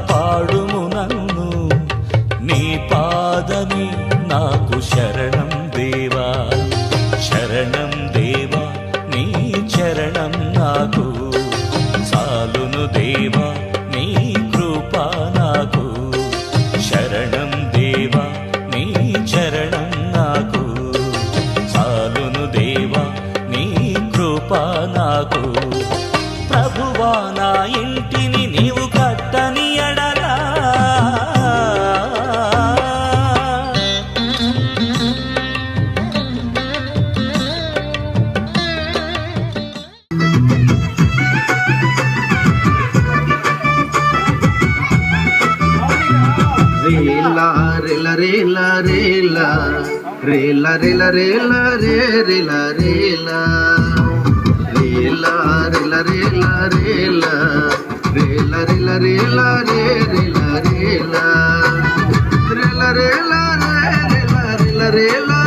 కాపాడుము నన్ను. నీ పాదమి రేల రే రిల రేల. రేల రిల రేల రేల. రేల రిల రేల రే రిల రేల. రేల రేల రే రిల రేల.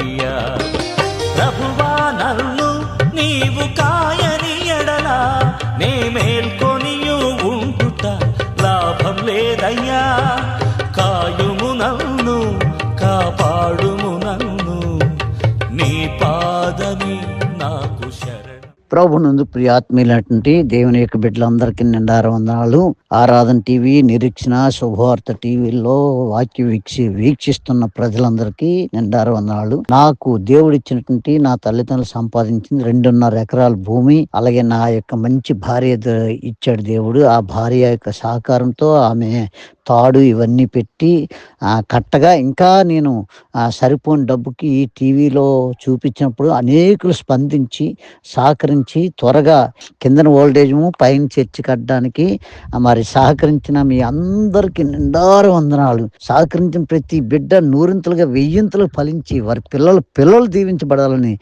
వ్యర్థమయ్యా ప్రభువా నన్ను నీవు కాయని ఎడలా. నే మేల్కో ప్రభునందు ప్రియాత్మీయులటువంటి దేవుని యొక్క బిడ్డలందరికీ నిండార వందనాలు. ఆరాధన టీవీ నిరీక్షణ శుభవార్త టీవీలో వాక్య వీక్షి వీక్షిస్తున్న ప్రజలందరికీ నిండార వందనాలు. నాకు దేవుడు ఇచ్చినటువంటి నా తల్లిదండ్రులు సంపాదించింది రెండున్నర ఎకరాల భూమి అలాగే నా యొక్క మంచి భార్య ఇచ్చాడు దేవుడు. ఆ భార్య యొక్క సహకారంతో ఆమె తాడు ఇవన్నీ పెట్టి కట్టగా ఇంకా నేను సరిపోని డబ్బుకి ఈ టీవీలో చూపించినప్పుడు అనేకులు స్పందించి సహకరించి త్వరగా కిందన ఓల్డేజము పైన చర్చి కట్టడానికి మరి సహకరించిన మీ అందరికి నిండారు వందనాలు. సహకరించిన ప్రతి బిడ్డ నూరింతలుగా వెయ్యింతలు ఫలించి వారి పిల్లలు పిల్లలు దీవించబడాలని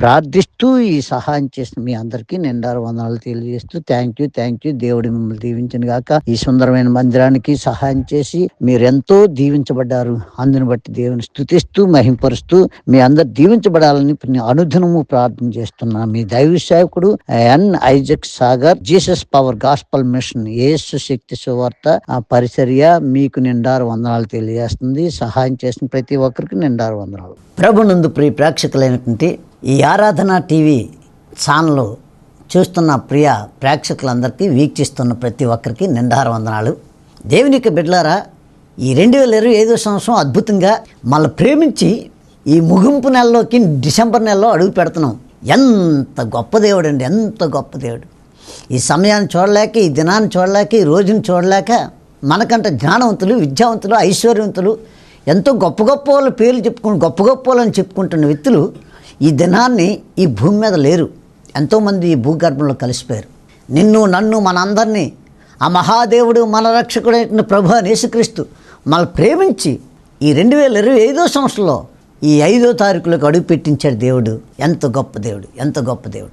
ప్రార్థిస్తూ ఈ సహాయం చేసిన మీ అందరికీ నిండారు వందనాలు తెలియజేస్తూ థ్యాంక్ యూ థ్యాంక్ యూ. దేవుడి మిమ్మల్ని దీవించిన గాక. ఈ సుందరమైన మందిరానికి సహా సహాయం చేసి మీరెంతో దీవించబడ్డారు. అందుని బట్టి దేవుని స్థుతిస్తూ మహింపరుస్తూ మీ అందరు దీవించబడాలని అనుదినము ప్రార్థన చేస్తున్నా. మీ దైవ సేవకుడు N Isaac Sagar Jesus power gospel mission యేసు శక్తి సువార్త ఆ పరిచర్య మీకు నిండారు వందనాలు తెలియజేస్తుంది. సహాయం చేసిన ప్రతి ఒక్కరికి నిండారు వందనాలు. ప్రభునందు ప్రియ ప్రేక్షకులైనటువంటి ఈ ఆరాధన టీవీ ఛానల్ చూస్తున్న ప్రియ ప్రేక్షకులందరికీ వీక్షిస్తున్న ప్రతి ఒక్కరికి నిండార వందనాలు. దేవునికి బిడ్డలారా ఈ రెండు వేల ఇరవై ఐదో సంవత్సరం అద్భుతంగా మళ్ళీ ప్రేమించి ఈ ముగింపు నెలలోకి డిసెంబర్ నెలలో అడుగు పెడుతున్నాం. ఎంత గొప్ప దేవుడు అండి ఎంత గొప్ప దేవుడు. ఈ సమయాన్ని చూడలేక ఈ దినాన్ని చూడలేక ఈ రోజుని చూడలేక మనకంటే జ్ఞానవంతులు విద్యావంతులు ఐశ్వర్యవంతులు ఎంతో గొప్ప గొప్ప వాళ్ళ పేర్లు చెప్పుకుని గొప్ప గొప్ప వాళ్ళని చెప్పుకుంటున్న వ్యక్తులు ఈ దినాన్ని ఈ భూమి మీద లేరు. ఎంతోమంది ఈ భూగర్భంలో కలిసిపోయారు. నిన్ను నన్ను మనందరినీ ఆ మహాదేవుడు మన రక్షకుడైన ప్రభు యేసుక్రీస్తు మనల్ని ప్రేమించి ఈ రెండు వేల ఇరవై ఐదో సంవత్సరంలో ఈ ఐదో తారీఖులకు అడుగు పెట్టించాడు దేవుడు. ఎంత గొప్ప దేవుడు ఎంత గొప్ప దేవుడు.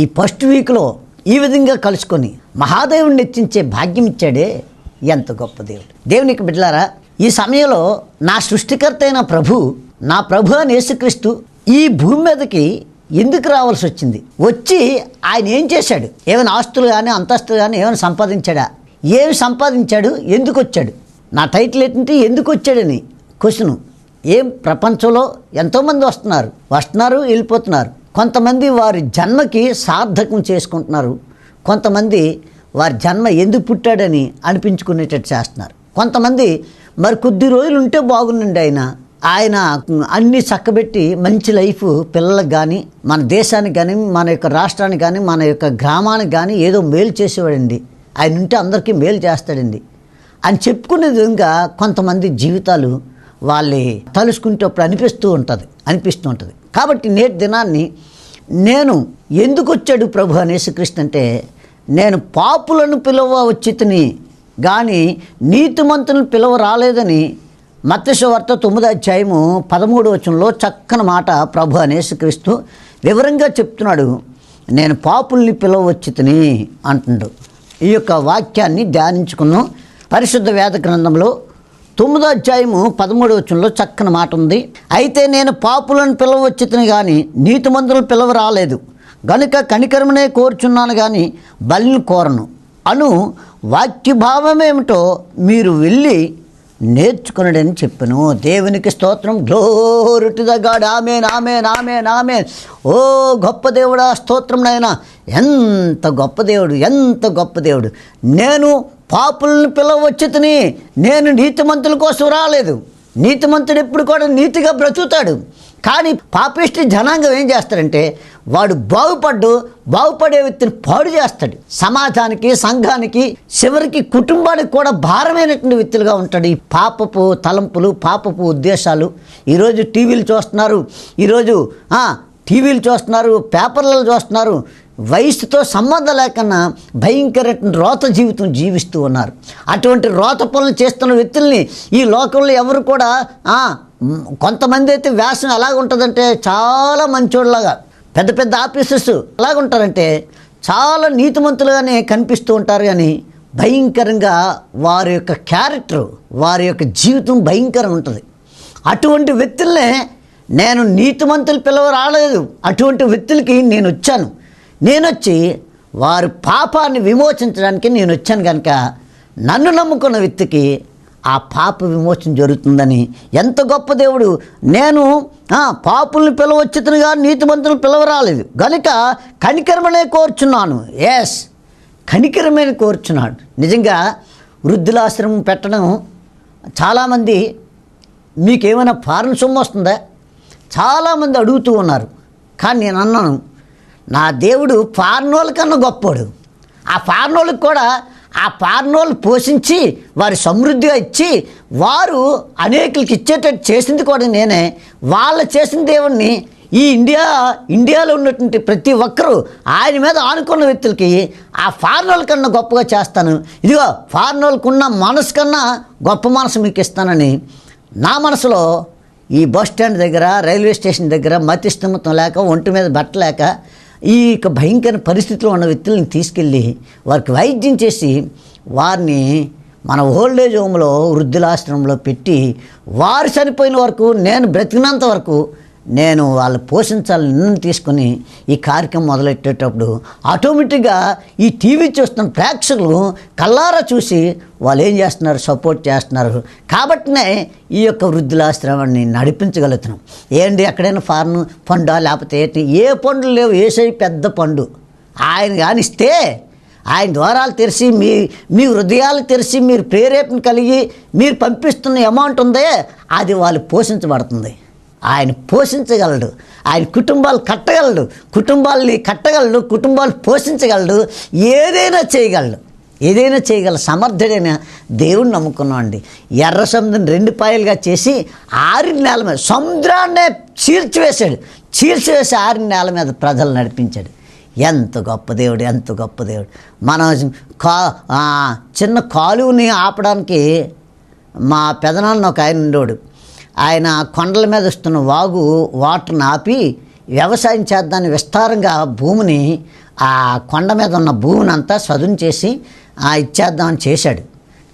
ఈ ఫస్ట్ వీక్లో ఈ విధంగా కలుసుకొని మహాదేవుడిని హెచ్చించే భాగ్యం ఇచ్చాడే ఎంత గొప్ప దేవుడు. దేవునికి బిడ్డలారా ఈ సమయంలో నా సృష్టికర్త అయిన ప్రభు నా ప్రభు అని యేసుక్రీస్తు ఈ భూమి మీదకి ఎందుకు రావాల్సి వచ్చింది? వచ్చి ఆయన ఏం చేశాడు? ఏమైనా ఆస్తులు కానీ అంతస్తులు కానీ ఏమైనా సంపాదించాడా? ఏమి సంపాదించాడు? ఎందుకు వచ్చాడు? నా టైటిల్ ఏంటంటే ఎందుకు వచ్చాడని క్వశ్చన్. ఏం ప్రపంచంలో ఎంతోమంది వస్తున్నారు? వస్తున్నారు వెళ్ళిపోతున్నారు. కొంతమంది వారి జన్మకి సార్థకం చేసుకుంటున్నారు. కొంతమంది వారి జన్మ ఎందుకు పుట్టాడని అనిపించుకునేటట్టు చేస్తున్నారు. కొంతమంది మరి కొద్ది రోజులు ఉంటే బాగుండండి ఆయన. ఆయన అన్ని చక్కబెట్టి మంచి లైఫ్ పిల్లలకు కానీ మన దేశానికి కానీ మన యొక్క రాష్ట్రానికి కానీ మన యొక్క గ్రామానికి కానీ ఏదో మేలు చేసేవాడండి. ఆయన ఉంటే అందరికీ మేలు చేస్తాడండి. అని చెప్పుకునే విధంగా కొంతమంది జీవితాలు వాళ్ళే తలుసుకునేటప్పుడు అనిపిస్తూ ఉంటుంది అనిపిస్తూ ఉంటుంది. కాబట్టి నేటి దినాన్ని నేను ఎందుకు వచ్చాడు ప్రభు అనేసుకృష్ణ అంటే నేను పాపులను పిలవ వచ్చితిని కానీ నీతిమంతులను పిలవ రాలేదని మత్స్యవార్త తొమ్మిది అధ్యాయము పదమూడు వచనంలో చక్కని మాట ప్రభు అనేసుక్రీస్తు వివరంగా చెప్తున్నాడు. నేను పాపుల్ని పిలవచ్చితిని అంటున్నాడు ఈ యొక్క వాక్యాన్ని ధ్యానించుకున్నాం పరిశుద్ధ వేద గ్రంథంలో తొమ్మిదో అధ్యాయము పదమూడు వచనంలో చక్కని మాట ఉంది. అయితే నేను పాపులను పిలవచ్చితిని కానీ నీతిమంతులను పిలవ రాలేదు గనుక కనికరమనే కోరుచున్నాను కానీ బలిని కోరను. అను వాక్య ఏమిటో మీరు వెళ్ళి నేర్చుకున్నాడని చెప్పను. దేవునికి స్తోత్రం. గ్లోరుటి గాడ్ ఆమె నామే నామే నామే ఓ గొప్ప దేవుడా స్తోత్రం నాయన. ఎంత గొప్ప దేవుడు ఎంత గొప్ప దేవుడు. నేను పాపులను పిలవచ్చుతని నేను నీతిమంతుల కోసం రాలేదు. నీతిమంతుడు ఎప్పుడు కూడా నీతిగా బ్రతుకుతాడు. కానీ పాపిష్టి జనాంగం ఏం చేస్తాడంటే వాడు బాగుపడ్డు బాగుపడే వ్యక్తిని పాడు చేస్తాడు. సమాజానికి సంఘానికి చివరికి కుటుంబానికి కూడా భారమైనటువంటి వ్యక్తులుగా ఉంటాడు ఈ పాపపు తలంపులు పాపపు ఉద్దేశాలు. ఈరోజు టీవీలు చూస్తున్నారు ఈరోజు టీవీలు చూస్తున్నారు పేపర్లలో చూస్తున్నారు. వయసుతో సంబంధం లేకుండా భయంకర రోత జీవితం జీవిస్తూ ఉన్నారు. అటువంటి రోత పనులు చేస్తున్న వ్యక్తుల్ని ఈ లోకంలో ఎవరు కూడా కొంతమంది అయితే వ్యాసం ఎలాగుంటుందంటే చాలా మంచోళ్ళలాగా పెద్ద పెద్ద ఆఫీసర్స్ ఎలాగుంటారంటే చాలా నీతిమంతులుగానే కనిపిస్తూ ఉంటారు కానీ భయంకరంగా వారి యొక్క క్యారెక్టర్ వారి యొక్క జీవితం భయంకరంగా ఉంటుంది. అటువంటి వ్యక్తులనే నేను నీతిమంతులు పిలవ రాలేదు అటువంటి వ్యక్తులకి నేను వచ్చాను. నేను వచ్చి వారి పాపాన్ని విమోచించడానికి నేను వచ్చాను కనుక నన్ను నమ్ముకున్న వ్యక్తికి ఆ పాప విమోచన జరుగుతుందని. ఎంత గొప్ప దేవుడు. నేను పాపుల్ని పిలవచ్చుతునుగా నీతిమంతులు పిలవరాలేదు. గనుక కనికరమనే కోరుచున్నాను. ఎస్ కనికరమైన కోరుచున్నాడు. నిజంగా వృద్ధులాశ్రమం పెట్టడం చాలామంది మీకేమైనా ఫారెన్ సొమ్ము వస్తుందా? చాలామంది అడుగుతూ ఉన్నారు. కానీ నేను అన్నాను నా దేవుడు ఫారెన్ కన్నా గొప్పోడు. ఆ ఫారెన్ వాళ్ళకి కూడా ఆ పార్నోలు పోషించి వారి సమృద్ధిగా ఇచ్చి వారు అనేకులకి ఇచ్చేటట్టు చేసింది కూడా నేనే. వాళ్ళు చేసిన దేవుణ్ణి ఈ ఇండియా ఇండియాలో ఉన్నటువంటి ప్రతి ఒక్కరూ ఆయన మీద ఆనుకున్న వ్యక్తులకి ఆ ఫారినోల్ కన్నా గొప్పగా చేస్తాను. ఇదిగో ఫారినోల్కున్న మనసు కన్నా గొప్ప మనసు మీకు ఇస్తానని నా మనసులో ఈ బస్ స్టాండ్ దగ్గర రైల్వే స్టేషన్ దగ్గర మతి స్థిమత్వం లేక ఒంటి మీద బట్టలేక ఈ యొక్క భయంకర పరిస్థితిలో ఉన్న వ్యక్తులను తీసుకెళ్ళి వారికి వైద్యం చేసి వారిని మన ఓల్డేజ్ హోమ్లో వృద్ధులాశ్రమంలో పెట్టి వారు చనిపోయిన వరకు నేను బ్రతికినంత వరకు నేను వాళ్ళు పోషించాలని నిర్ణయం తీసుకుని ఈ కార్యక్రమం మొదలెట్టేటప్పుడు ఆటోమేటిక్గా ఈ టీవీ చూస్తున్న ప్రేక్షకులు కల్లారా చూసి వాళ్ళు ఏం చేస్తున్నారు సపోర్ట్ చేస్తున్నారు. కాబట్టినే ఈ యొక్క వృద్ధులాశ్రమాన్ని నడిపించగలుగుతున్నాం. ఏంటి ఎక్కడైనా ఫారెన్ పండు లేకపోతే ఏంటి? ఏ పండ్లు లేవు. ఏసై పెద్ద పండు. ఆయన కానిస్తే ఆయన ద్వారాలు తెరిచి మీ మీ హృదయాలు తెరిచి మీరు ప్రేరేపణ కలిగి మీరు పంపిస్తున్న అమౌంట్ ఉందే అది వాళ్ళు పోషించబడుతుంది. ఆయన పోషించగలడు. ఆయన కుటుంబాలు కట్టగలడు. కుటుంబాలని కట్టగలడు కుటుంబాలు పోషించగలడు ఏదైనా చేయగలడు. ఏదైనా చేయగల సమర్థుడైన దేవుణ్ణి నమ్ముకున్నాం అండి. ఎర్ర సముద్రం రెండు పాయలుగా చేసి ఆరిన నేల మీద సముద్రాన్నే చీల్చివేశాడు. చీల్చివేసి ఆరిన నేల మీద ప్రజలు నడిపించాడు. ఎంత గొప్ప దేవుడు ఎంత గొప్ప దేవుడు. మనం కా చిన్న కాలువని ఆపడానికి మా పెదనాన్న ఒక ఆయన ఉండేవాడు. ఆయన కొండల మీద వస్తున్న వాగు వాటర్ని ఆపి వ్యవసాయం చేద్దాన్ని విస్తారంగా భూమిని ఆ కొండ మీద ఉన్న భూమిని అంతా సదును చేసి ఆ, ఇచ్చేద్దామని చేశాడు.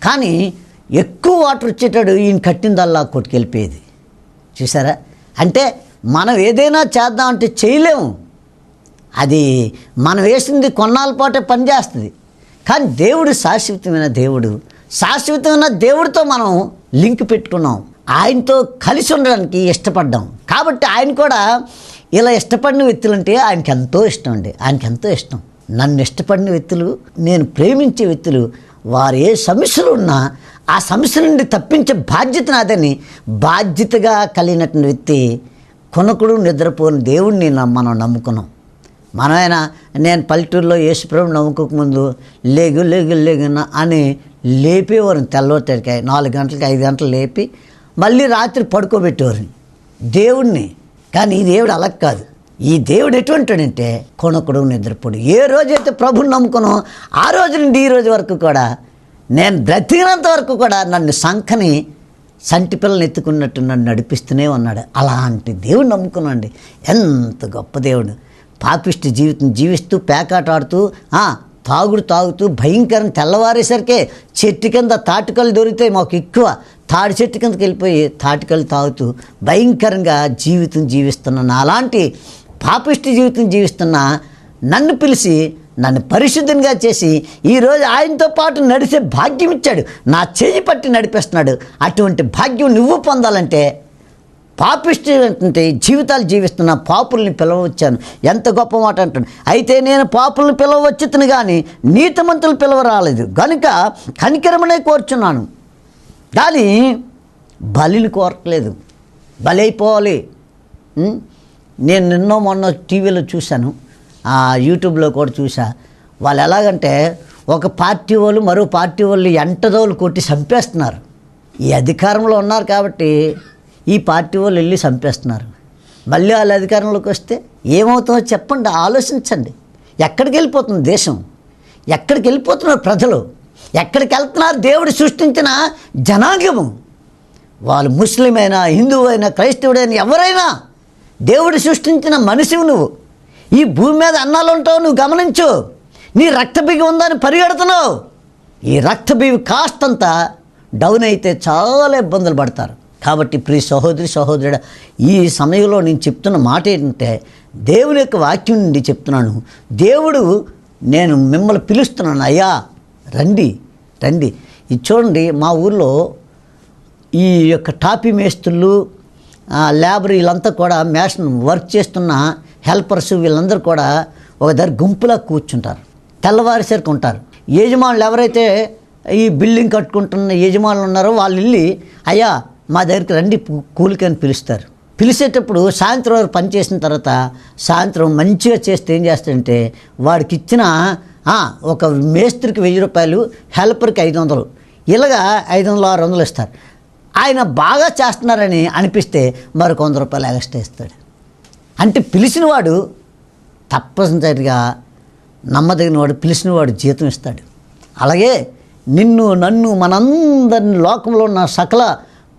కానీ ఎక్కువ వాటర్ వచ్చేటాడు ఈయన కట్టిందల్లా కొట్టుకెళ్ళిపోయేది. చూసారా అంటే మనం ఏదైనా చేద్దామంటే చేయలేము. అది మనం వేసింది కొన్నాళ్ళ పాటే పనిచేస్తుంది కానీ దేవుడు శాశ్వతమైన దేవుడు. శాశ్వతమైన దేవుడితో మనం లింక్ పెట్టుకున్నాం. ఆయనతో కలిసి ఉండడానికి ఇష్టపడ్డాం. కాబట్టి ఆయన కూడా ఇలా ఇష్టపడిన వ్యక్తులంటే ఆయనకి ఎంతో ఇష్టం అండి. ఆయనకి ఎంతో ఇష్టం. నన్ను ఇష్టపడిన వ్యక్తులు నేను ప్రేమించే వ్యక్తులు వారు ఏ సమస్యలు ఉన్నా ఆ సమస్య నుండి తప్పించే బాధ్యత నాదని బాధ్యతగా కలిగినటువంటి వ్యక్తి కొనకుడు నిద్రపోని దేవుణ్ణి మనం నమ్ముకున్నాం. మనమైనా నేను పల్లెటూరులో యేసుప్రభు నమ్ముకోకముందు లేగు లేగు లేగున అని లేపేవారు తెల్లవారికాయ నాలుగు గంటలకి ఐదు గంటలు లేపి మళ్ళీ రాత్రి పడుకోబెట్టేవారిని. దేవుణ్ణి. కానీ ఈ దేవుడు అలా కాదు. ఈ దేవుడు ఎటువంటిడంటే కొనకుడు నిద్రపోడు. ఏ రోజైతే ప్రభుని నమ్ముకునో ఆ రోజు నుండి ఈ రోజు వరకు కూడా నేను బ్రతికినంత వరకు కూడా నన్ను సంఖని సంటి పిల్లల్ని ఎత్తుకున్నట్టు నన్ను నడిపిస్తూనే ఉన్నాడు. అలాంటి దేవుడు నమ్ముకున్నాండి ఎంత గొప్ప దేవుడు. పాపిష్టి జీవితం జీవిస్తూ పేకాట ఆడుతూ తాగుడు తాగుతూ భయంకరం తెల్లవారేసరికే చెట్టు కింద తాటుకలు దొరికితే మాకు ఎక్కువ. తాడి చెట్టు కిందకి వెళ్ళిపోయి తాటికలు తాగుతూ భయంకరంగా జీవితం జీవిస్తున్న నాలాంటి పాపిష్టి జీవితం జీవిస్తున్న నన్ను పిలిచి నన్ను పరిశుద్ధంగా చేసి ఈరోజు ఆయనతో పాటు నడిచే భాగ్యం ఇచ్చాడు. నా చేయి పట్టి నడిపిస్తున్నాడు. అటువంటి భాగ్యం నువ్వు పొందాలంటే పాపిష్టి జీవితాలు జీవిస్తున్న పాపుల్ని పిలవచ్చాను. ఎంత గొప్ప మాట అంటాను అయితే నేను పాపుల్ని పిలవచ్చుతును కానీ నీతిమంతులు పిలవరాలేదు. కనుక కనికరమనే కోరుచున్నాను. దాని బలిని కోరట్లేదు. బలైపోవాలి. అయిపోవాలి నేను నిన్నో మొన్న టీవీలో చూశాను. యూట్యూబ్లో కూడా చూసా వాళ్ళు ఎలాగంటే ఒక పార్టీ వాళ్ళు మరో పార్టీ వాళ్ళు ఎంటదోలు కొట్టి చంపేస్తున్నారు. ఈ అధికారంలో ఉన్నారు కాబట్టి ఈ పార్టీ వాళ్ళు వెళ్ళి చంపేస్తున్నారు. మళ్ళీ వాళ్ళ అధికారంలోకి వస్తే ఏమవుతుందో చెప్పండి ఆలోచించండి. ఎక్కడికి వెళ్ళిపోతుంది దేశం? ఎక్కడికి వెళ్ళిపోతున్నారు ప్రజలు? ఎక్కడికి వెళ్తున్నారు దేవుడు సృష్టించిన జనాంగము. వాళ్ళు ముస్లిం అయినా హిందువు అయినా క్రైస్తవుడైనా ఎవరైనా దేవుడు సృష్టించిన మనిషివి నువ్వు. ఈ భూమి మీద అన్నాలు ఉంటావు నువ్వు గమనించు. నీ రక్తబిగి ఉందని పరిగెడుతున్నావు. ఈ రక్తబీవి కాస్తంత డౌన్ అయితే చాలా ఇబ్బందులు పడతారు. కాబట్టి ప్రియ సహోదరి సహోదరుడు ఈ సమయంలో నేను చెప్తున్న మాట ఏంటంటే దేవుని యొక్క వాక్యం నుండి చెప్తున్నాను. దేవుడు నేను మిమ్మల్ని పిలుస్తున్నాను అయ్యా రండి రండి. ఇది చూడండి మా ఊర్లో ఈ యొక్క టాపీ మేస్త్రులు లేబర్ వీళ్ళంతా కూడా మేషన్ వర్క్ చేస్తున్న హెల్పర్స్ వీళ్ళందరూ కూడా ఒక దగ్గర గుంపులా కూర్చుంటారు. తెల్లవారిసరికి ఉంటారు. యజమానులు ఎవరైతే ఈ బిల్డింగ్ కట్టుకుంటున్న యజమానులు ఉన్నారో వాళ్ళు వెళ్ళి అయ్యా మా దగ్గరికి రండి కూలికని కూలికి అని పిలుస్తారు. పిలిచేటప్పుడు సాయంత్రం వరకు పనిచేసిన తర్వాత సాయంత్రం మంచిగా చేస్తే ఏం చేస్తాడంటే వాడికి ఇచ్చిన ఒక మేస్త్రికి వెయ్యి రూపాయలు హెల్పర్కి ఐదు వందలు ఇలాగా ఐదు వందలు ఆరు వందలు ఇస్తారు. ఆయన బాగా చేస్తున్నారని అనిపిస్తే మరొక వంద రూపాయలు ఎక్స్ట్రా ఇస్తాడు. అంటే పిలిచినవాడు తప్పనిసరిగా నమ్మదగిన వాడు పిలిచినవాడు జీతం ఇస్తాడు. అలాగే నిన్ను నన్ను మనందరిని లోకంలో ఉన్న సకల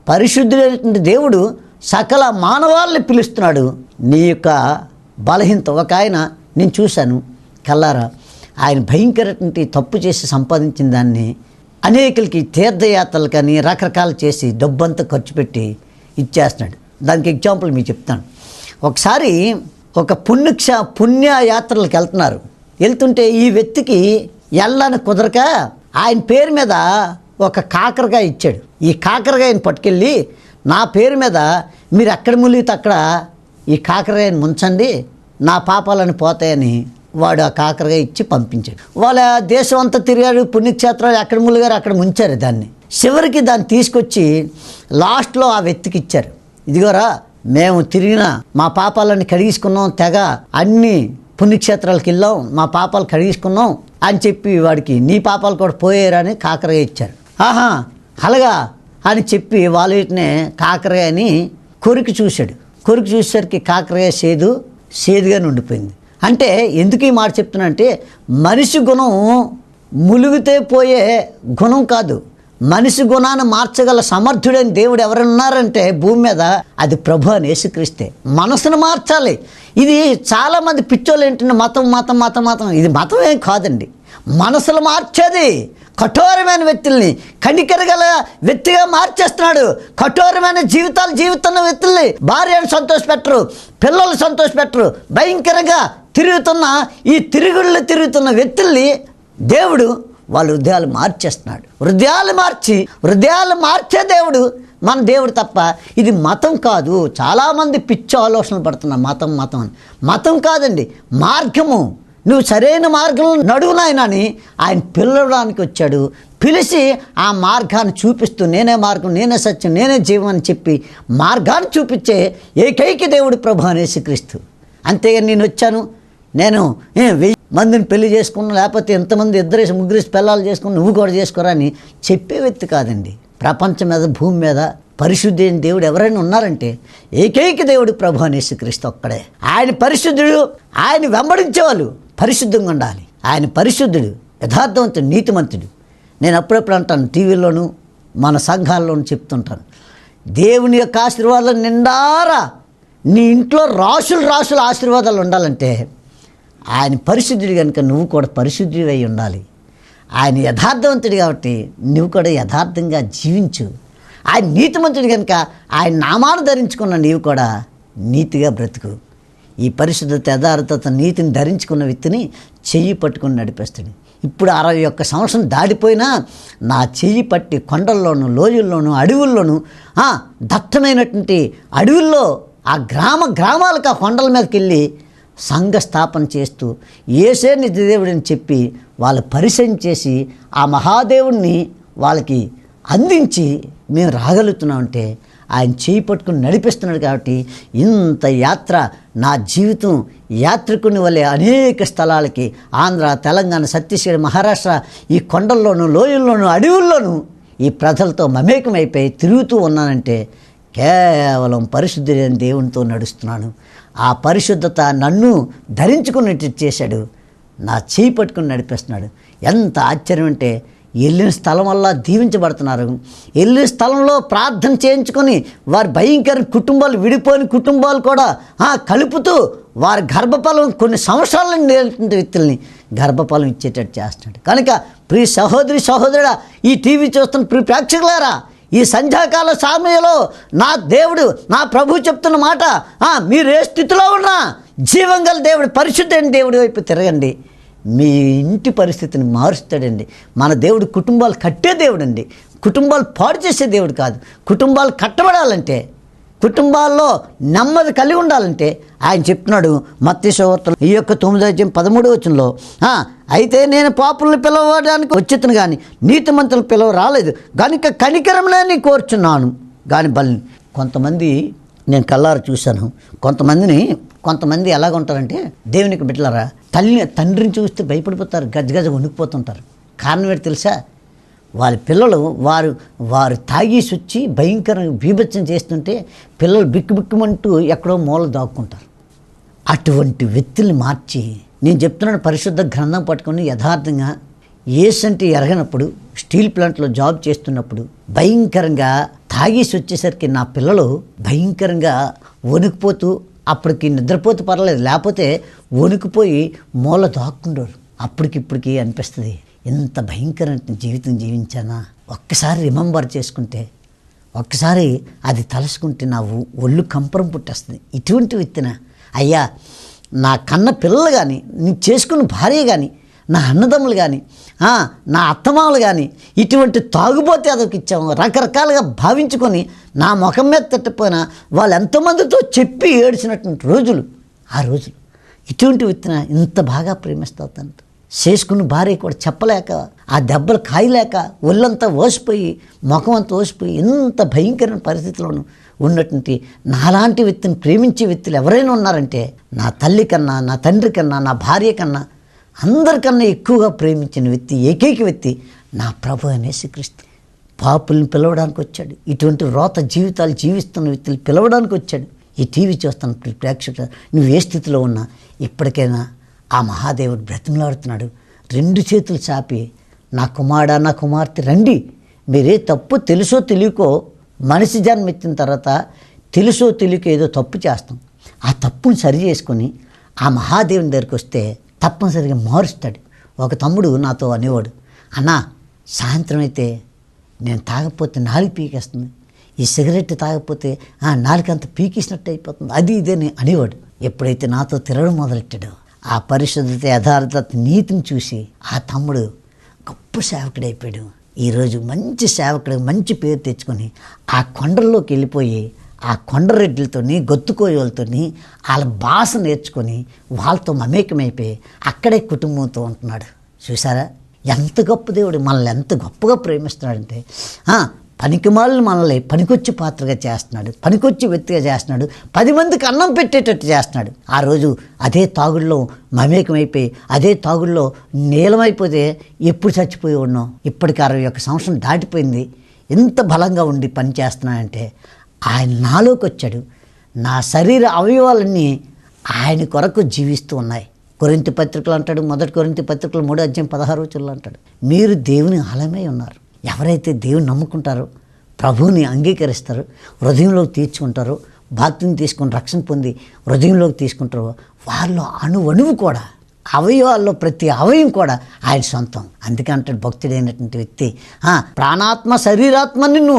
పరిశుద్ధుడైనటువంటి దేవుడు సకల మానవాళ్ళని పిలుస్తున్నాడు. నీ యొక్క బలహీనత. ఒక ఆయన నేను చూశాను కల్లారా? ఆయన భయంకరటువంటి తప్పు చేసి సంపాదించిన దాన్ని అనేకులకి తీర్థయాత్రలు కానీ రకరకాలు చేసి డబ్బంతా ఖర్చు పెట్టి ఇచ్చేస్తున్నాడు. దానికి ఎగ్జాంపుల్ మీకు చెప్తాను. ఒకసారి ఒక పుణ్యక్ష పుణ్యయాత్రలకు వెళ్తున్నారు. వెళ్తుంటే ఈ వ్యక్తికి వెళ్ళని కుదరక ఆయన పేరు మీద ఒక కాకరకాయ ఇచ్చాడు. ఈ కాకరకాయని పట్టుకెళ్ళి నా పేరు మీద మీరు ఎక్కడ ములిగితే అక్కడ ఈ కాకరకాయని ముంచండి నా పాపాలని పోతాయని వాడు ఆ కాకరగా ఇచ్చి పంపించాడు. వాళ్ళ దేశం అంతా తిరిగాడు పుణ్యక్షేత్రాలు ఎక్కడ ములుగారు అక్కడ ముంచారు దాన్ని. చివరికి దాన్ని తీసుకొచ్చి లాస్ట్లో ఆ వ్యక్తికి ఇచ్చారు. ఇదిగోరా మేము తిరిగిన మా పాపాలను కడిగించుకున్నాం తెగ అన్ని పుణ్యక్షేత్రాలకు వెళ్ళాం మా పాపాలు కడిగించుకున్నాం అని చెప్పి వాడికి నీ పాపాలు కూడా పోయారని కాకరగా ఇచ్చారు. ఆహా అలాగా అని చెప్పి వాళ్ళ కాకరగా అని కొరికి చూశాడు. కొరికి చూసేసరికి కాకరగా సేదు సేదుగానే ఉండిపోయింది. అంటే ఎందుకు ఈ మాట చెప్తున్నా అంటే మనిషి గుణం ములుగుతే పోయే గుణం కాదు. మనిషి గుణాన్ని మార్చగల సమర్థుడైన దేవుడు ఎవరున్నారంటే భూమి మీద అది ప్రభు అని యేసుక్రీస్తే. మనసును మార్చాలి. ఇది చాలామంది పిచ్చోళ్ళు ఏంటంటే మతం మతం మతం మతం. ఇది మతం ఏం కాదండి. మనసులు మార్చేది కఠోరమైన వ్యక్తుల్ని కనికరగల వ్యక్తిగా మార్చేస్తున్నాడు. కఠోరమైన జీవితాలు జీవితున్న వ్యక్తుల్ని భార్యను సంతోషపెట్టరు పిల్లలు సంతోషపెట్టరు భయంకరంగా తిరుగుతున్న ఈ తిరుగుళ్ళు తిరుగుతున్న వ్యక్తుల్ని దేవుడు వాళ్ళ హృదయాలు మార్చేస్తున్నాడు. హృదయాలు మార్చి హృదయాలు మార్చే దేవుడు మన దేవుడు తప్ప ఇది మతం కాదు. చాలామంది పిచ్చి ఆలోచనలు పడుతున్నారు. మతం మతం అని. మతం కాదండి మార్గము. నువ్వు సరైన మార్గంలో నడువు నాయనని ఆయన పిలవడానికి వచ్చాడు. పిలిచి ఆ మార్గాన్ని చూపిస్తూ నేనే మార్గం నేనే సత్యం నేనే జీవం అని చెప్పి మార్గాన్ని చూపించే ఏకైక దేవుడు ప్రభు అనేసి క్రీస్తు అంతేగాని నేను వచ్చాను నేను వెయ్యి మందిని పెళ్ళి చేసుకున్నా లేకపోతే ఎంతమంది ఇద్దరేసి ముగ్గురేసి పిల్లలు చేసుకుని నువ్వు కూడా చేసుకోరా అని చెప్పే వ్యక్తి కాదండి. ప్రపంచం మీద భూమి మీద పరిశుద్ధి అయిన దేవుడు ఎవరైనా ఉన్నారంటే ఏకైక దేవుడు ప్రభు అనేసి క్రీస్తు ఒక్కడే. ఆయన పరిశుద్ధుడు ఆయన వెంబడించేవాళ్ళు పరిశుద్ధంగా ఉండాలి. ఆయన పరిశుద్ధుడు యథార్థవంతుడు నీతిమంతుడు. నేను అప్పుడప్పుడు అంటాను టీవీలోను మన సంఘాల్లోనూ చెప్తుంటాను దేవుని యొక్క ఆశీర్వాదాలు నిండారా? నీ ఇంట్లో రాసులు రాసుల ఆశీర్వాదాలు ఉండాలంటే ఆయన పరిశుద్ధుడు కనుక నువ్వు కూడా పరిశుద్ధుడు ఉండాలి. ఆయన యథార్థవంతుడు కాబట్టి నువ్వు కూడా యథార్థంగా జీవించు. ఆయన నీతిమంతుడు కనుక ఆయన నామాలు ధరించుకున్న నీవు కూడా నీతిగా బ్రతుకు. ఈ పరిశుద్ధత యథార్థత నీతిని ధరించుకున్న వ్యక్తిని చెయ్యి పట్టుకుని నడిపేస్తాడు ఇప్పుడు అరవై ఒక్క సంవత్సరం దాడిపోయినా నా చెయ్యి పట్టి కొండల్లోనూ లోయల్లోనూ అడవుల్లోనూ దట్టమైనటువంటి అడవుల్లో ఆ గ్రామ గ్రామాలకు ఆ కొండల మీదకి వెళ్ళి సంఘ స్థాపన చేస్తూ ఏసే నిజదేవుడని చెప్పి వాళ్ళు పరిచయం చేసి ఆ మహాదేవుణ్ణి వాళ్ళకి అందించి మేము రాగలుగుతున్నామంటే ఆయన చేయి పట్టుకుని నడిపిస్తున్నాడు కాబట్టి ఇంత యాత్ర నా జీవితం యాత్రికుని వల్లే అనేక స్థలాలకి ఆంధ్ర తెలంగాణ ఛత్తీస్గఢ్ మహారాష్ట్ర ఈ కొండల్లోనూ లోయల్లోనూ అడవుల్లోనూ ఈ ప్రజలతో మమేకమైపోయి తిరుగుతూ ఉన్నానంటే కేవలం పరిశుద్ధుడైన దేవునితో నడుస్తున్నాను. ఆ పరిశుద్ధత నన్ను ధరించుకున్నట్టు చేశాడు. నా చేయి పట్టుకుని నడిపిస్తున్నాడు. ఎంత ఆశ్చర్యం అంటే వెళ్ళిన స్థలం వల్ల దీవించబడుతున్నారు. వెళ్ళిన స్థలంలో ప్రార్థన చేయించుకొని వారి భయంకర కుటుంబాలు విడిపోయిన కుటుంబాలు కూడా కలుపుతూ వారి గర్భఫలం కొన్ని సంవత్సరాలను నేర్చుకునే వ్యక్తుల్ని గర్భఫలం ఇచ్చేటట్టు చేస్తున్నాడు. కనుక ప్రియ సహోదరి సహోదరుడా ఈ టీవీ చూస్తున్న ప్రియ ప్రేక్షకులారా ఈ సంధ్యాకాల సమయంలో నా దేవుడు నా ప్రభు చెప్తున్న మాట మీరు ఏ స్థితిలో ఉన్నా జీవం గల దేవుడు పరిశుద్ధైన దేవుడి వైపు తిరగండి. మీ ఇంటి పరిస్థితిని మారుస్తాడండి. మన దేవుడు కుటుంబాలు కట్టే దేవుడు అండి కుటుంబాలు పాడు చేసే దేవుడు కాదు. కుటుంబాలు కట్టబడాలంటే కుటుంబాల్లో నెమ్మది కలిగి ఉండాలంటే ఆయన చెప్తున్నాడు మత్స్యవార్తలు ఈ యొక్క తొమ్మిదో అధ్యాయం పదమూడు వచనంలో అయితే నేను పాపులను పిలవడానికి వచ్చేతను కానీ నీతిమంతులు పిలవ రాలేదు. కనుక కనికరంలోని కోరుచున్నాను. కానీ బలి కొంతమంది నేను కల్లారు చూశాను. కొంతమందిని కొంతమంది ఎలాగ ఉంటారంటే దేవునికి బిడ్డలారా తల్లిని తండ్రిని చూస్తే భయపడిపోతారు గజగజ గజ వణికిపోతుంటారు. కారణం ఏంటి తెలుసా? వాళ్ళ పిల్లలు వారు వారు తాగేసి వచ్చి భయంకరంగా బీభత్సం చేస్తుంటే పిల్లలు బిక్కుబిక్కుమంటూ ఎక్కడో మూల దాక్కుంటారు. అటువంటి వ్యక్తుల్ని మార్చి నేను చెప్తున్నాను పరిశుద్ధ గ్రంథం పట్టుకుని యథార్థంగా ఏసంటే ఎరగనప్పుడు స్టీల్ ప్లాంట్లో జాబ్ చేస్తున్నప్పుడు భయంకరంగా తాగేసి వచ్చేసరికి నా పిల్లలు భయంకరంగా వణుకుపోతూ అప్పటికి నిద్రపోతే పర్లేదు లేకపోతే వణుకుపోయి మూల దాక్కుంటారు అప్పటికిప్పటికి అనిపిస్తుంది. ఎంత భయంకరమైన జీవితం జీవించానా? ఒక్కసారి రిమెంబర్ చేసుకుంటే ఒక్కసారి అది తలుసుకుంటే నా ఒ- ఒళ్ళు కంపరం పుట్టేస్తుంది. ఇటువంటి విత్తిన అయ్యా నా కన్న పిల్లలు కానీ నీ చేసుకున్న భార్య కానీ నా అన్నదమ్ములు కానీ నా అత్తమామలు కానీ ఇటువంటి తాగుబోతే అదొక ఇచ్చాము. రకరకాలుగా భావించుకొని నా ముఖం మీద తట్టిపోయినా వాళ్ళు ఎంతోమందితో చెప్పి ఏడ్చినటువంటి రోజులు ఆ రోజులు. ఇటువంటి విత్తిన ఇంత బాగా ప్రేమిస్తావు తండ్రి. చేసుకున్న భార్య కూడా చెప్పలేక ఆ దెబ్బలు కాయలేక ఒళ్ళంతా ఓసిపోయి ముఖం అంతా ఓసిపోయి ఎంత భయంకరమైన పరిస్థితిలోనూ ఉన్నటువంటి నాలాంటి వ్యక్తిని ప్రేమించే వ్యక్తులు ఎవరైనా ఉన్నారంటే నా తల్లి కన్నా నా తండ్రి కన్నా నా భార్య కన్నా అందరికన్నా ఎక్కువగా ప్రేమించిన వ్యక్తి ఏకైక వ్యక్తి నా ప్రభు అనే శ్రీకృష్ణ పాపుల్ని పిలవడానికి వచ్చాడు. ఇటువంటి రోత జీవితాలు జీవిస్తున్న వ్యక్తులు పిలవడానికి వచ్చాడు. ఈ టీవీ చూస్తున్న ప్రేక్షకులు ప్రేక్షకుడు నువ్వు ఏ స్థితిలో ఉన్నా ఇప్పటికైనా ఆ మహాదేవుడు బ్రతిమలాడుతున్నాడు. రెండు చేతులు చాపి నా కుమారుడా నా కుమార్తె రండి. మీరే తప్పు తెలుసో తెలియకో మనిషి జన్మ ఇచ్చిన తర్వాత తెలుసో తెలియక ఏదో తప్పు చేస్తాం. ఆ తప్పుని సరి చేసుకొని ఆ మహాదేవుని దగ్గరికి వస్తే తప్పనిసరిగా మారుస్తాడు. ఒక తమ్ముడు నాతో అనేవాడు అన్నా సాయంత్రం అయితే నేను తాగకపోతే నాలుగు పీకేస్తుంది. ఈ సిగరెట్ తాగకపోతే ఆ నాలుకంత పీకేసినట్టు అయిపోతుంది. అది ఇదే అనేవాడు. ఎప్పుడైతే నాతో తిరగడం మొదలెట్టాడో ఆ పరిశుద్ధత యథార్థత నీతిని చూసి ఆ తమ్ముడు గొప్ప సేవకుడైపోయాడు ఈరోజు మంచి సేవకుడు మంచి పేరు తెచ్చుకొని ఆ కొండల్లోకి వెళ్ళిపోయి ఆ కొండరెడ్లతోని గొత్తుకోయలతోని వాళ్ళ భాష నేర్చుకొని వాళ్ళతో మమేకమైపోయి అక్కడే కుటుంబంతో ఉంటున్నాడు. చూసారా ఎంత గొప్ప దేవుడు మనల్ని ఎంత గొప్పగా ప్రేమిస్తున్నాడంటే పనికిమాలను మనల్ని పనికొచ్చి పాత్రగా చేస్తున్నాడు పనికొచ్చి వ్యక్తిగా చేస్తున్నాడు పది మందికి అన్నం పెట్టేటట్టు చేస్తున్నాడు. ఆ రోజు అదే తాగుల్లో మమేకమైపోయి అదే తాగుల్లో నీలమైపోతే ఎప్పుడు చచ్చిపోయి ఉన్నాం? ఇప్పటికి అరవై ఒక్క సంవత్సరం దాటిపోయింది. ఎంత బలంగా ఉండి పని చేస్తున్నానంటే ఆయన నాలోకి వచ్చాడు. నా శరీర అవయవాలన్నీ ఆయన కొరకు జీవిస్తూ ఉన్నాయి. కొరింత పత్రికలు అంటాడు మొదటి కొరింత పత్రికలు మూడో అధ్యాయం పదహారు రోజుల్లో అంటాడు. మీరు దేవుని ఆలయమై ఉన్నారు. ఎవరైతే దేవుని నమ్ముకుంటారో ప్రభువుని అంగీకరిస్తారో హృదయంలోకి తీర్చుకుంటారో బాప్తిని తీసుకొని రక్షణ పొంది హృదయంలోకి తీసుకుంటారో వారిలో అణువణువు కూడా అవయవాల్లో ప్రతి అవయం కూడా ఆయన సొంతం. అందుకే అంటాడు భక్తుడైనటువంటి వ్యక్తి ప్రాణాత్మ శరీరాత్మ నిన్ను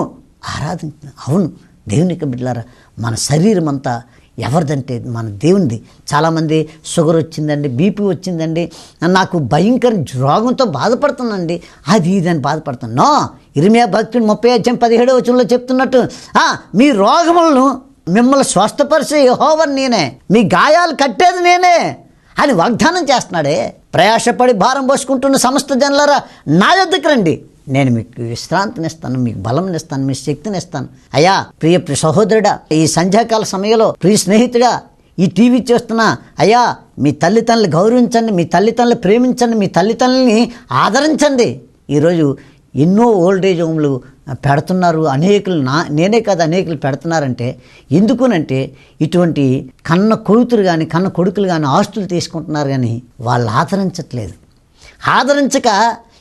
ఆరాధించిన అవును దేవునికి బిడ్డలారా మన శరీరం అంతా ఎవరిదంటే మన దేవునిది. చాలామంది షుగర్ వచ్చిందండి బీపీ వచ్చిందండి నాకు భయంకర రోగంతో బాధపడుతున్నానండి. అది ఇది అని బాధపడుతున్నాను ఇరిమియా భక్తుడు ముప్పై అధ్యాయం పదిహేడో వచనంలో చెప్తున్నట్టు మీ రోగములను మిమ్మల్ని స్వస్థపరిచే యహోవన్ నేనే. మీ గాయాలు కట్టేది నేనే అని వాగ్దానం చేస్తున్నాడే. ప్రయాసపడి భారం పోసుకుంటున్న సమస్త జనులారా నా యొద్దకు రండి. నేను మీకు విశ్రాంతినిస్తాను మీకు బలంనిస్తాను మీ శక్తినిస్తాను అయ్యా ప్రియ ప్రియ సహోదరుడా ఈ సంధ్యాకాల సమయంలో ప్రియ స్నేహితుడా ఈ టీవీ చూస్తున్నా అయ్యా మీ తల్లిదండ్రులు గౌరవించండి మీ తల్లిదండ్రులు ప్రేమించండి మీ తల్లిదండ్రులని ఆదరించండి. ఈరోజు ఎన్నో ఓల్డేజ్ హోమ్లు పెడుతున్నారు. అనేకులు నా నేనే కాదు అనేకులు పెడుతున్నారంటే ఎందుకునంటే ఇటువంటి కన్న కొడుతులు కానీ కన్న కొడుకులు కానీ ఆస్తులు తీసుకుంటున్నారు కానీ వాళ్ళు ఆదరించట్లేదు. ఆదరించక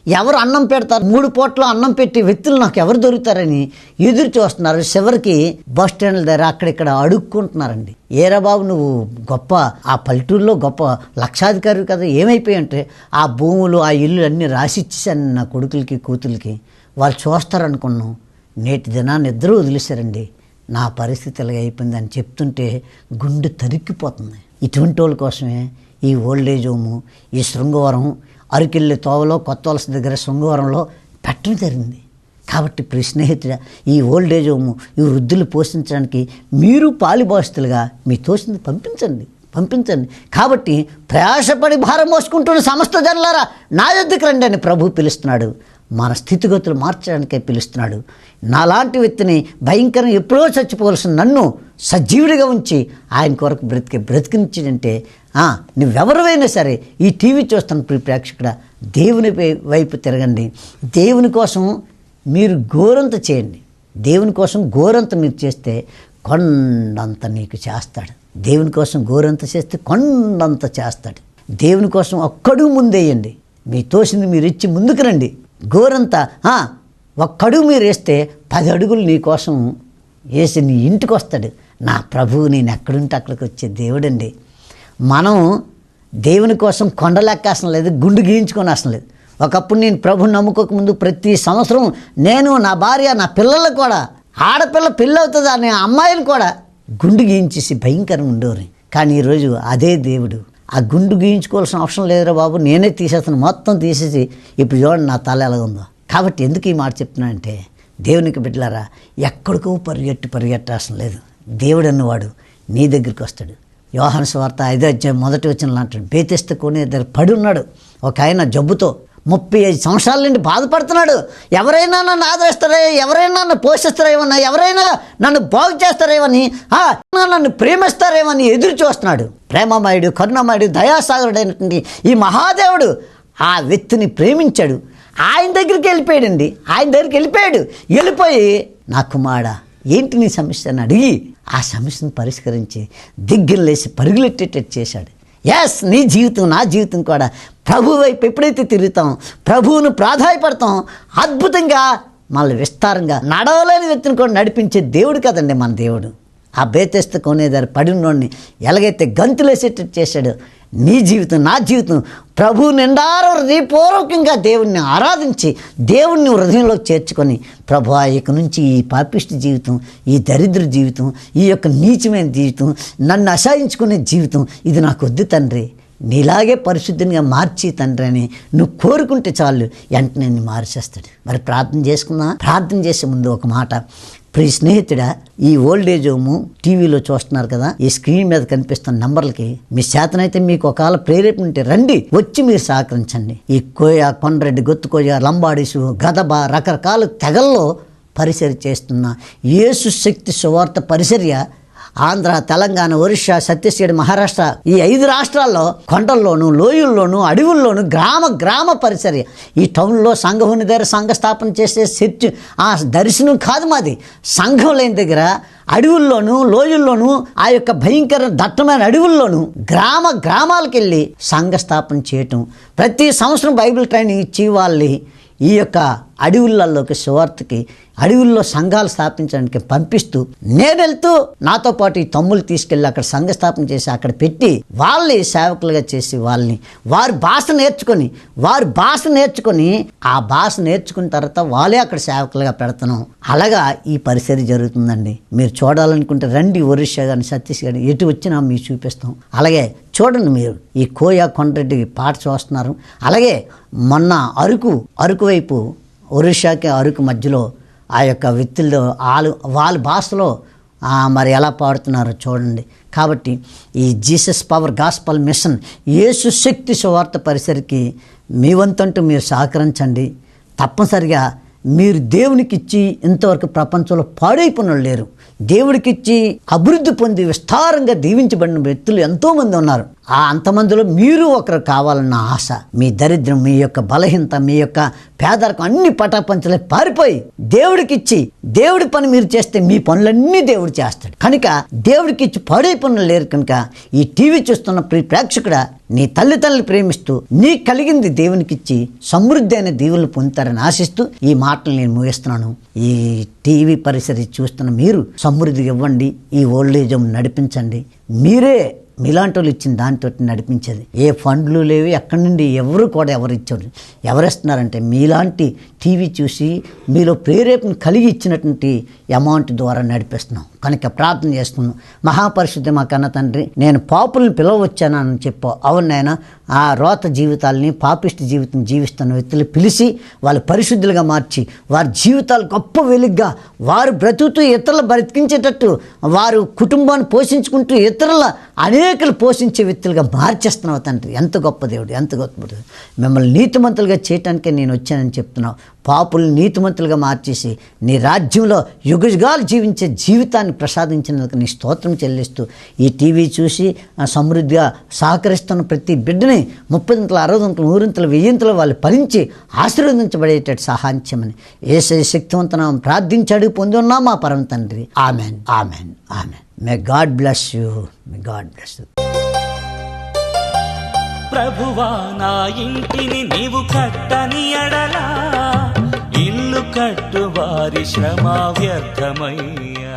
ఎవరు అన్నం పెడతారు? మూడు పూట్ల అన్నం పెట్టి వ్యక్తులు నాకు ఎవరు దొరుకుతారని ఎదురు చూస్తున్నారు. చివరికి బస్ స్టాండ్ల దగ్గర అక్కడిక్కడ అడుక్కుంటున్నారండి. ఏరా బాబు నువ్వు గొప్ప ఆ పల్లెటూరులో గొప్ప లక్షాధికారి కదా ఏమైపోయి అంటే ఆ భూములు ఆ ఇల్లు అన్నీ రాసిచ్చేసాను నా కొడుకులకి కూతులకి వాళ్ళు చూస్తారనుకున్నాం. నేటి దినాన్ని ఇద్దరూ వదిలేశారండి. నా పరిస్థితి ఇలాగ అయిపోయింది అని చెప్తుంటే గుండె తరిక్కిపోతుంది. ఇటువంటి వాళ్ళ కోసమే ఈ ఓల్డేజ్ హోము ఈ శృంగవరం అరకెళ్ళి తోవలో కొత్త వలస దగ్గర శృంగవరంలో పెట్టడం జరిగింది. కాబట్టి ప్రియ స్నేహితుడ ఈ ఓల్డేజ్ హోము ఈ వృద్ధులు పోషించడానికి మీరు పాలిభాషితులుగా మీ తోసింది పంపించండి పంపించండి. కాబట్టి ప్రయాసపడి భారం మోసుకుంటున్న సమస్త జనులారా నా యొద్దకు రండి అని ప్రభు పిలుస్తున్నాడు. మన స్థితిగతులు మార్చడానికే పిలుస్తున్నాడు. నాలాంటి వ్యక్తిని భయంకరం ఎప్పుడో చచ్చిపోవలసిన నన్ను సజీవుడిగా ఉంచి ఆయన కొరకు బ్రతికి బ్రతికించిందంటే నువ్వెవరైనా సరే ఈ టీవీ చూస్తున్న ప్రియ ప్రేక్షకుడ దేవుని వైపు తిరగండి. దేవుని కోసం మీరు గోరంత చేయండి. దేవుని కోసం గోరంత మీరు చేస్తే కొండంత నీకు చేస్తాడు. దేవుని కోసం గోరంత చేస్తే కొండంత చేస్తాడు. దేవుని కోసం ఒక్కడుగు ముందేయండి. మీ తోసింది మీరు ఇచ్చి ముందుకు రండి. గోరంత ఒక్కడు ఒక్కడుగు మీరు వేస్తే పది అడుగులు నీ కోసం వేసి నీ ఇంటికి వస్తాడు. నా ప్రభువు నేను ఎక్కడుంటే అక్కడికి వచ్చే దేవుడండి. మనం దేవుని కోసం కొండలెక్కాసం లేదు గుండు గీయించుకొని అసలు లేదు. ఒకప్పుడు నేను ప్రభు నమ్ముకోకముందు ప్రతి సంవత్సరం నేను నా భార్య నా పిల్లలు కూడా ఆడపిల్ల పెళ్ళవుతుందా అవుతుంది అనే అమ్మాయిలు కూడా గుండు గీయించేసి భయంకరంగా ఉండేవారు. కానీ ఈరోజు అదే దేవుడు. ఆ గుండు గీయించుకోవాల్సిన అవసరం లేదురా బాబు నేనే తీసేస్తాను. మొత్తం తీసేసి ఇప్పుడు చూడండి నా తల ఎలాగుందో ఉందో. కాబట్టి ఎందుకు ఈ మాట చెప్తున్నానంటే దేవునికి బిడ్డలారా ఎక్కడికో పరిగెట్టి పరిగెట్టాల్సిన లేదు. దేవుడు అన్నవాడు నీ దగ్గరికి వస్తాడు. యోహాను స్వార్త ఐదో అధ్యాయం మొదటి వచ్చిన అంటాడు బేతెస్త కొని ఇద్దరు పడి ఉన్నాడు. ఒక ఆయన జబ్బుతో ముప్పై ఐదు సంవత్సరాల నుండి బాధపడుతున్నాడు. ఎవరైనా నన్ను ఆదరిస్తారే ఎవరైనా నన్ను పోషిస్తారేమన్నా ఎవరైనా నన్ను బాగు చేస్తారేమని నన్ను ప్రేమిస్తారేమని ఎదురు చూస్తున్నాడు. ప్రేమమయుడు కరుణమయుడు దయాసాగరుడైనటువంటి ఈ మహాదేవుడు ఆ వ్యక్తిని ప్రేమించాడు. ఆయన దగ్గరికి వెళ్ళిపోయాడండి. ఆయన దగ్గరికి వెళ్ళిపోయాడు. వెళ్ళిపోయి నా కుమారుడా ఏంటి నీ సమస్య? అని అడిగి ఆ సమస్యను పరిష్కరించి దిగ్గులు పరుగులెట్టేటట్టు చేశాడు. ఎస్ నీ జీవితం నా జీవితం కూడా. ప్రభు వైపు ఎప్పుడైతే తిరుగుతాం ప్రభువును ప్రాధాయపడతాం అద్భుతంగా మనల్ని విస్తారంగా నడవలేని వ్యక్తిని కూడా నడిపించే దేవుడు కదండి మన దేవుడు. ఆ బేతెస్త కొనేదారు పడినోడిని ఎలాగైతే గంతులేసేటట్టు చేశాడు నీ జీవితం నా జీవితం ప్రభు నిండారు హృదయపూర్వకంగా దేవుణ్ణి ఆరాధించి దేవుణ్ణి హృదయంలో చేర్చుకొని ప్రభు ఇక నుంచి ఈ పాపిష్టి జీవితం ఈ దరిద్ర జీవితం ఈ యొక్క నీచమైన జీవితం నన్ను అసహించుకునే జీవితం ఇది నాకు వద్దు తండ్రి. నీలాగే పరిశుద్ధినిగా మార్చి తండ్రి అని నువ్వు కోరుకుంటే చాలు వెంటనే నిన్ను మార్చేస్తాడు. మరి ప్రార్థన చేసుకుందా ప్రార్థన చేసే ముందు ఒక మాట. ప్రియ స్నేహితుడా ఈ ఓల్డ్ ఏజ్ హోము టీవీలో చూస్తున్నారు కదా ఈ స్క్రీన్ మీద కనిపిస్తున్న నంబర్లకి మీ చేతనైతే మీకు ఒకవేళ ప్రేరేపణ ఉంటే రండి వచ్చి మీరు సహకరించండి. ఈ కోయ కొండరెడ్డి గొత్తుకోయ లంబాడీసు గదబ రకరకాల తెగల్లో పరిచర్య చేస్తున్న యేసు శక్తి సువార్త పరిచర్య ఆంధ్ర తెలంగాణ ఒరిస్సా ఛత్తీస్గఢ్ మహారాష్ట్ర ఈ ఐదు రాష్ట్రాల్లో కొండల్లోనూ లోయల్లోనూ అడవుల్లోనూ గ్రామ గ్రామ పరిచర్య ఈ టౌన్లో సంఘముని దగ్గర సంఘ స్థాపన చేసే చర్చ్ ఆ దర్శనం కాదు మాది. సంఘం లేని దగ్గర అడవుల్లోనూ లోయల్లోనూ ఆ యొక్క భయంకర దట్టమైన అడవుల్లోనూ గ్రామ గ్రామాలకు వెళ్ళి సంఘ స్థాపన చేయటం. ప్రతి సంవత్సరం బైబిల్ ట్రైనింగ్ ఇచ్చి వాళ్ళని ఈ యొక్క అడవులలోకి సువార్తకి అడవుల్లో సంఘాలు స్థాపించడానికి పంపిస్తూ నేను వెళ్తూ నాతో పాటు ఈ తమ్ముళ్ళు తీసుకెళ్ళి అక్కడ సంఘ స్థాపన చేసి అక్కడ పెట్టి వాళ్ళని సేవకులుగా చేసి వాళ్ళని వారి భాష నేర్చుకొని వారి భాష నేర్చుకొని ఆ భాష నేర్చుకున్న తర్వాత వాళ్ళే అక్కడ సేవకులుగా పెడతాను. అలాగా ఈ పరిసరి జరుగుతుందండి. మీరు చూడాలనుకుంటే రండి ఒరిస్సా కానీ ఛత్తీస్గఢ్ ఎటు వచ్చినా మీరు చూపిస్తాం. అలాగే చూడండి మీరు ఈ కోయా కొండరెడ్డి పాట చూస్తున్నారు. అలాగే మొన్న అరకు అరకు వైపు ఒరిస్సాకి అరకు మధ్యలో ఆ యొక్క వ్యక్తుల్లో వాళ్ళు వాళ్ళ భాషలో మరి ఎలా పాడుతున్నారో చూడండి. కాబట్టి ఈ జీసస్ పవర్ గాస్పల్ మిషన్ యేసు శక్తి సువార్త పరిసరికి మీ వంతంటూ మీరు సహకరించండి. తప్పనిసరిగా మీరు దేవునికి ఇచ్చి ఇంతవరకు ప్రపంచంలో పాడైపోయిన వాళ్ళు లేరు. దేవుడికిచ్చి అభివృద్ధి పొంది విస్తారంగా దీవించబడిన వ్యక్తులు ఎంతోమంది ఉన్నారు. ఆ అంతమందిలో మీరు ఒకరు కావాలన్న ఆశ మీ దరిద్రం మీ యొక్క బలహీనత మీ యొక్క పేదరికం అన్ని పటాపంచలే పారిపోయి దేవుడికిచ్చి దేవుడి పని మీరు చేస్తే మీ పనులన్నీ దేవుడు చేస్తాడు. కనుక దేవుడికిచ్చి పాడే పనులు లేరు కనుక ఈ టీవీ చూస్తున్న ప్రియ ప్రేక్షకుడా నీ తల్లిదండ్రులు ప్రేమిస్తూ నీ కలిగింది దేవునికిచ్చి సమృద్ధి అయిన దీవులు పొందుతారని ఆశిస్తూ ఈ మాటలు నేను ముగిస్తున్నాను. ఈ టీవీ పరిసరి చూస్తున్న మీరు సమృద్ధి ఇవ్వండి ఈ ఓల్డ్ ఏజ్ నడిపించండి. మీరే మీలాంటి వాళ్ళు ఇచ్చిన దాంతో నడిపించేది. ఏ ఫండ్లు లేవు ఎక్కడి నుండి ఎవరు కూడా ఎవరు ఇచ్చారు ఎవరు ఇస్తున్నారంటే మీలాంటి టీవీ చూసి మీలో ప్రేరేపణ కలిగి ఇచ్చినటువంటి అమౌంట్ ద్వారా నడిపిస్తున్నాం. కనుక ప్రార్థన చేస్తున్నాం. మహాపరిశుద్ధి మా కన్న తండ్రి నేను పాపులను పిలవచ్చానని చెప్పు. అవును నాయన ఆ రోత జీవితాలని పాపిష్టి జీవితం జీవిస్తున్న వ్యక్తులు పిలిచి వాళ్ళు పరిశుద్ధులుగా మార్చి వారి జీవితాలు గొప్ప వెలుగ్గా వారు బ్రతుకుతూ ఇతరులు బ్రతికించేటట్టు వారు కుటుంబాన్ని పోషించుకుంటూ ఇతరుల అనే అనేకలు పోషించే వ్యక్తులుగా మార్చేస్తున్నావు తండ్రి. ఎంత గొప్ప దేవుడు ఎంత గొప్ప మిమ్మల్ని నీతిమంతులుగా చేయటానికే నేను వచ్చానని చెప్తున్నావు. పాపుల్ని నీతిమంతులుగా మార్చేసి నీ రాజ్యంలో యుగయుగాలు జీవించే జీవితాన్ని ప్రసాదించినందుకు నీ స్తోత్రం చెల్లిస్తూ ఈ టీవీ చూసి సమృద్ధిగా సహకరిస్తున్న ప్రతి బిడ్డని ముప్పై గొంతల అరవై అరవదింతలు నూరింతలు వెయ్యింతలు వాళ్ళు ఫలించి ఆశీర్వదించబడేటట్టు సహాయించమని ఏసే శక్తివంతనం ప్రార్థించాడు పొంది ఉన్నా మా పరమ తండ్రి. Amen amen amen. May God bless you may God bless you ప్రభువా నా ఇంటిని నీవు కట్టని అడలా ఇల్లు కట్టు వారి శ్రమ వ్యర్థమయ్యా.